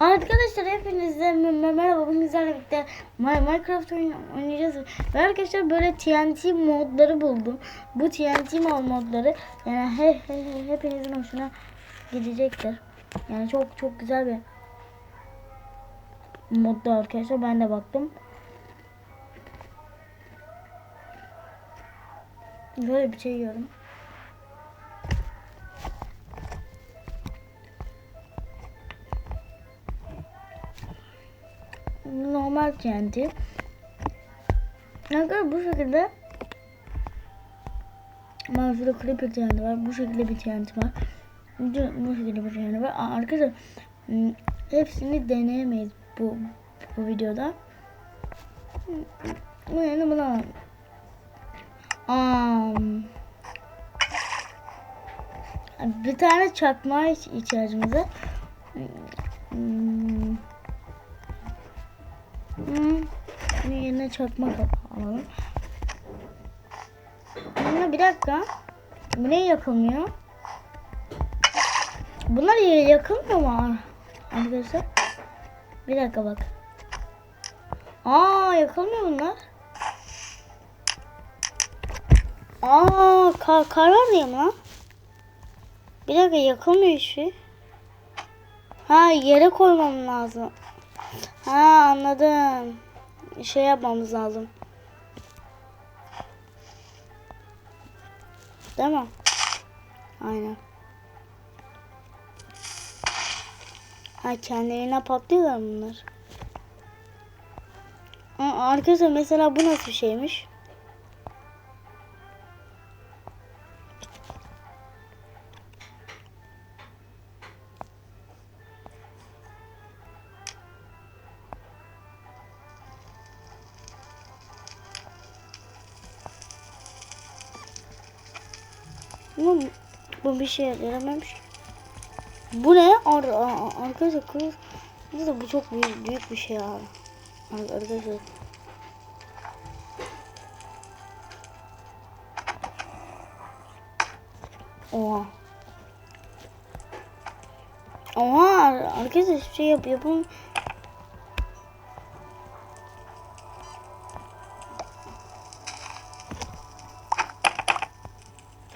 Arkadaşlar hepinize me- merhaba bugün sizlerle birlikte Mi- Minecraft oyun oynayacağız ve arkadaşlar böyle TNT modları buldum. Bu TNT mod modları yani he, he, he- hepinizin hoşuna gidecektir. Yani çok çok güzel bir modda arkadaşlar ben de baktım. Böyle bir şey yiyorum. Normal TNT. Arkadaşlar bu şekilde şurada creeper TNT var. Bu şekilde bir TNT var. Bu, şekilde bir TNT var. Aa, Arkadaşlar hmm, hepsini deneyemeyiz bu bu videoda. Bu yani buna um, bir tane çakmağa iç- ihtiyacımız var. Hmm, Hmm. Bunun yerine çakmak alalım. Ama bir dakika. Bu ne yakılmıyor? Bunlar ya- yakılmıyor mu arkadaşlar? Bir dakika bak. Aa yakılmıyor bunlar. Aa kar, kar var diye mi? Bir dakika yakılmıyor şu. Ha yere koymam lazım. Ha anladım. Şey yapmamız lazım. Değil mi? Aynen. Ha kendilerine patlıyorlar bunlar. Aa, Arkadaşlar mesela bu nasıl bir şeymiş? Ama bu bir şey yaramamış. Bu ne? Ar ar- arkadaşlar kız. Neyse bu çok büyük, büyük bir şey ya. Ar- Arkadaşlar. Oha. Oha arkadaşlar hiçbir şey yap yapın.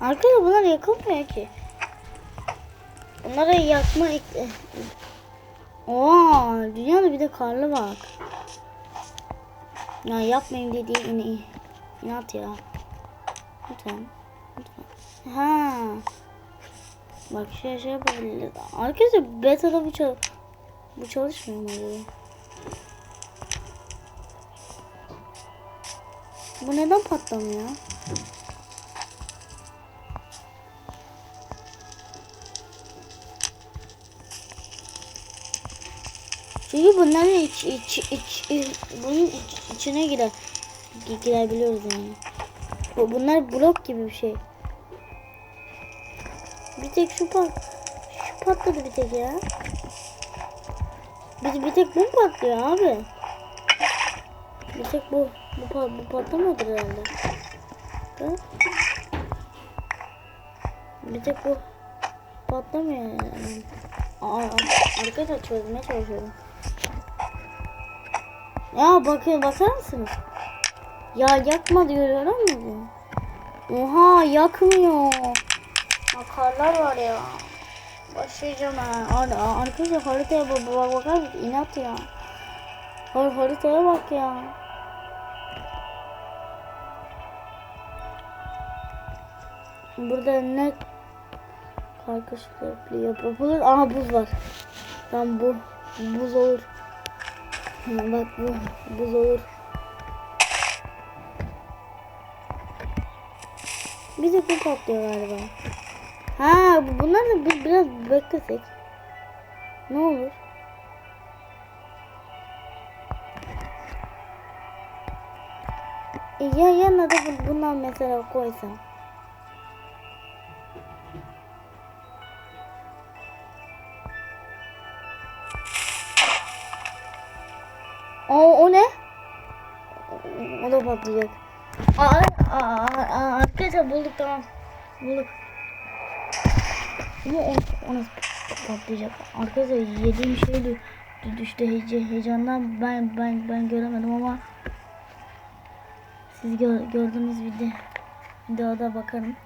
Arkadaşlar bunlar yakılmıyor ki. Bunlara yakma. Oo, dünyada bir de karlı bak. Ya yapmayayım dediği yine inat ya. Lütfen. Lütfen. Ha. Bak şey şey yapabiliriz. Arkadaşlar beta'da bu çal bu çalışmıyor mu acaba? Bu neden patlamıyor? Çünkü bunların iç, iç, iç, iç- bunun iç, içine girer. gi- Girebiliyoruz yani. Bu, bunlar blok gibi bir şey. Bir tek şu pat, şu patladı bir tek ya. Bir, bir tek bu patlıyor abi? Bir tek bu, bu, pa- bu patlamadı herhalde. Ha? Bir tek bu patlamıyor yani. Aa, arkadaşlar çözmeye çalışıyorum. Ya bakın bakar mısınız? Ya yakma diyor görüyor musun? Oha yakmıyor. Ya karlar var ya. Başlayacağım ha. Ar arkadaşlar haritaya bak bak bakar mısın? İnat ya. Har haritaya bak ya. Burada ne karkışık yapılır? Aha buz var. Tam bu buz olur. Bak bu buz olur. Bir de bu patlıyor galiba. Ha bu- bunlar da bi- biraz beklesek. Ne olur? E, ya yanına da bu- bundan mesela koysam. Bulduk. Ama o, o patlayacak? Arkadaşlar yediğim şey düştü hece, heyecandan ben ben ben göremedim ama siz gör, gördüğünüz video videoda bakarım.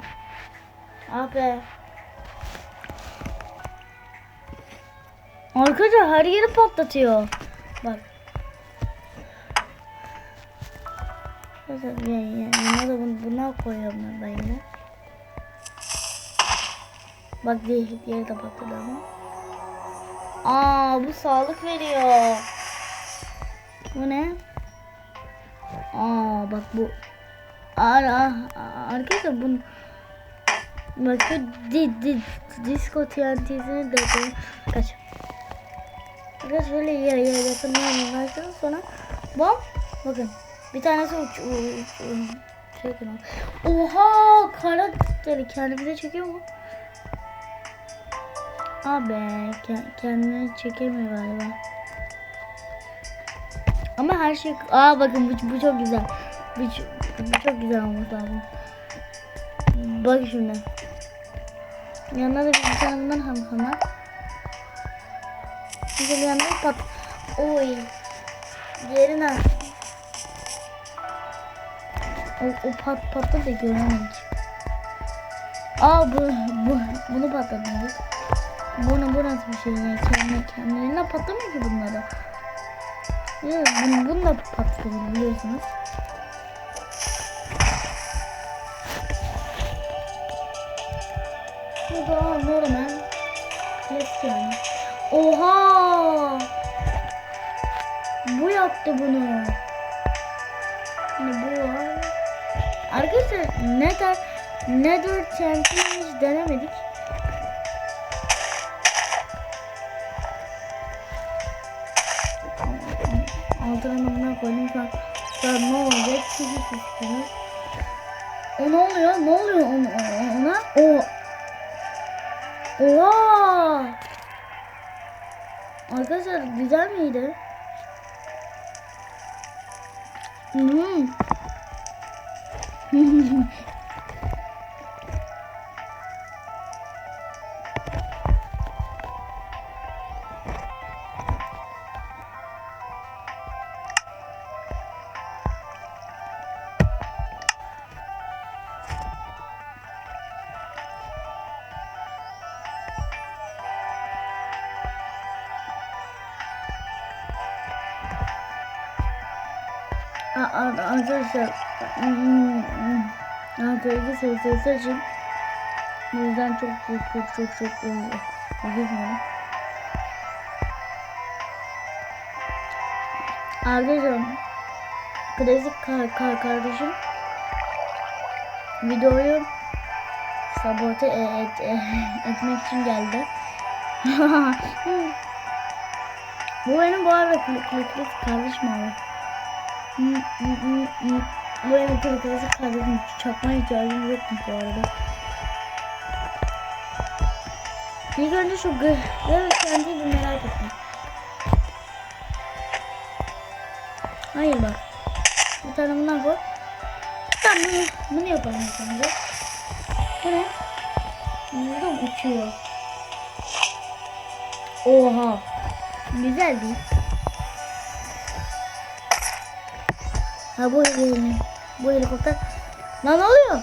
Ah be. Arkadaşlar her yeri patlatıyor. Bak. Mesela ya, ya, yanına da bunu, buna koyuyorum ben yine. Bak diğer, diğeri de patladı. Aa bu sağlık veriyor. Bu ne? Aa bak bu. Aa, arkadaşlar bunu Bak şu di, di, disco TNT'sini de. Kaç. Biraz şöyle ya ya yakınlayalım başlayalım sonra bom bakın bir tanesi uç, uç, uç yapın. Oha kara deli kendimize çekiyor mu? Abi kendini çekemiyor galiba. Ama her şey aa bakın bu, bu çok güzel. Bu, bu çok güzel olması lazım. Bak şimdi. Yanına da bir tane bundan hemen. Şimdi bir yandan pat. Oy. Diğeri ne? O, o pat patladı da göremedik. Aa bu, bu bunu patlatmadık. Bunu bu nasıl bir şey ya? Kendi kendiliğinden patlamıyor ki bunları. Ya bunu, bunu da patlatıyor biliyorsunuz. Bu da normal. Klasik yani. Oha! Bu yaptı bunu. Şimdi bu var. Arkadaşlar Nether Nether Champion hiç denemedik. Altına numara koydum şu an. An ne olacak? Sizi istiyoruz. O ne oluyor? Ne oluyor ona? ona? O Oha! Arkadaşlar güzel miydi? Hmm. Arkadaşlar Ankara'da sesleri için bu yüzden çok çok çok çok çok dilerim. Arkadaşlar klasik kar, kar kardeşim videoyu sabote et, et, etmek için geldi. bu benim bu arada klasik kardeşim abi. Bu benim klasik kardeşim. Çakma ihtiyacım yokmuş bu arada. İlk önce şu gır kendiyi bir merak ettim. Hayır bak. Bir tane bundan koy. Tamam bunu, bunu yapalım önce. Bu ne? Buradan uçuyor. Oha. Güzel değil. Ha bu bu helikopter. Lan ne oluyor?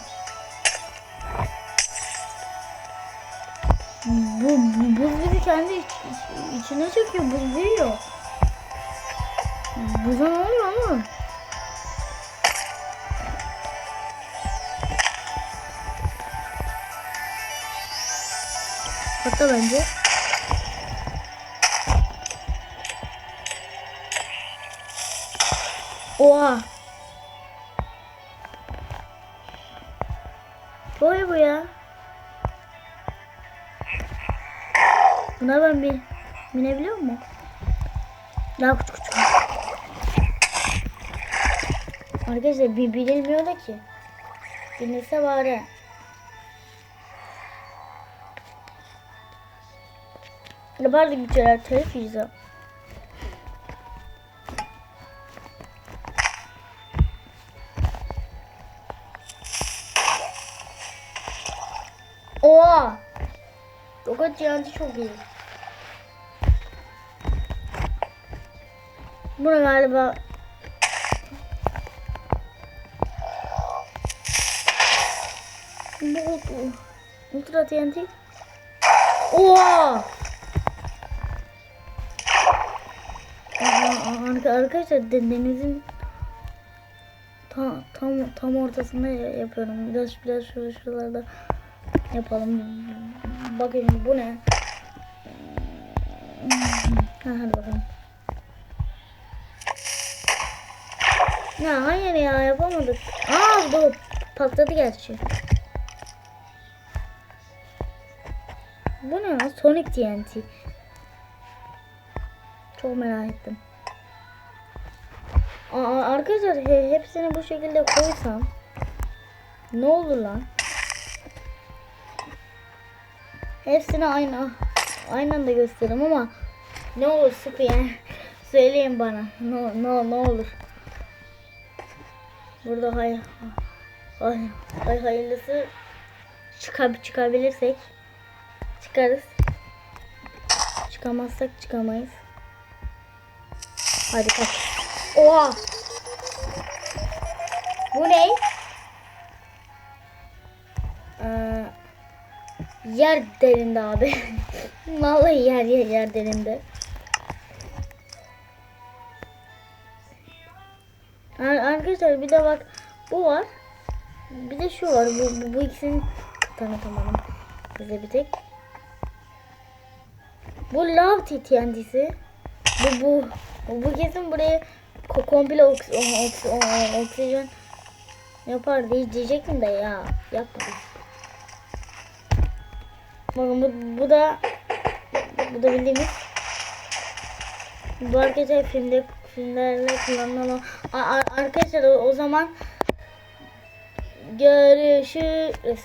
Bu, bu buz bizi kendi iç, iç, içine çekiyor. Buz veriyor. Buza ne oluyor ama? Hatta bence. Oha. Binebiliyor mu? Daha küçük küçük. Arkadaşlar bir bilinmiyor da ki. Bilinse bari. Yapardık bir şeyler telif yiyeceğim. Oha! Roket cihancı çok iyi. Bunu galiba bu Ultra TNT. Oha! Arkadaşlar de- denizin tam tam tam ortasında ya- yapıyorum. Biraz biraz şurada şuralarda yapalım. Bakayım bu ne? Ha, hadi bakalım. Ya hayır ya yapamadık. Aa bu patladı gerçi. Bu ne ya? Sonic TNT. Çok merak ettim. Aa, arkadaşlar he- hepsini bu şekilde koysam ne olur lan? Hepsini aynı aynı anda gösteririm ama ne olur sıfır yani söyleyin bana ne ne ne olur. Burada hay hay, hay hayırlısı çıkab çıkabilirsek çıkarız. Çıkamazsak çıkamayız. Hadi kaç. Oha. Bu ne? Ee, yer derinde abi. Vallahi yer yer yer derinde. Arkadaşlar bir de bak bu var. Bir de şu var. Bu, bu, bu ikisini tanıtamadım. Size bir tek. Bu lav TNT'si. Bu bu bu kesin buraya ko- komple oks oks oksijen yapar diye diyecektim de ya yapmadım. Bakın bu, bu da bu da bildiğimiz bu arkadaşlar filmde filmlerle kullanılan o- A- a- arkadaşlar o zaman görüşürüz.